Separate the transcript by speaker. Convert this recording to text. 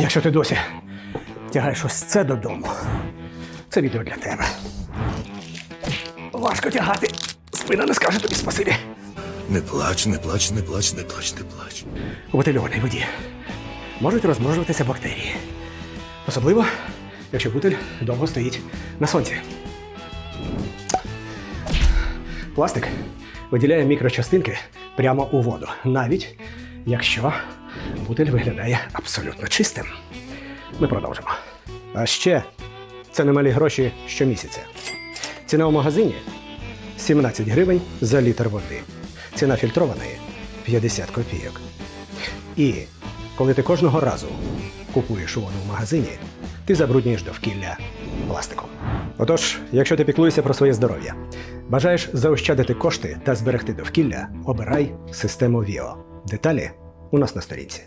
Speaker 1: Якщо ти досі тягаєш ось це додому, це відео для тебе. Важко тягати. Спина не скаже тобі спасибі.
Speaker 2: Не плач, не плач, не плач, не плач, не плач.
Speaker 1: У бутильованій воді можуть розмножуватися бактерії. Особливо, якщо бутиль довго стоїть на сонці. Пластик виділяє мікрочастинки прямо у воду, навіть якщо бутиль виглядає абсолютно чистим. Ми продовжимо. А ще це немалі гроші щомісяця. Ціна у магазині 17 гривень за літр води. Ціна фільтрованої 50 копійок. І коли ти кожного разу купуєш воду в магазині, ти забруднюєш довкілля пластиком. Отож, якщо ти піклуєшся про своє здоров'я, бажаєш заощадити кошти та зберегти довкілля, обирай систему ВІО. Деталі у нас на сторінці.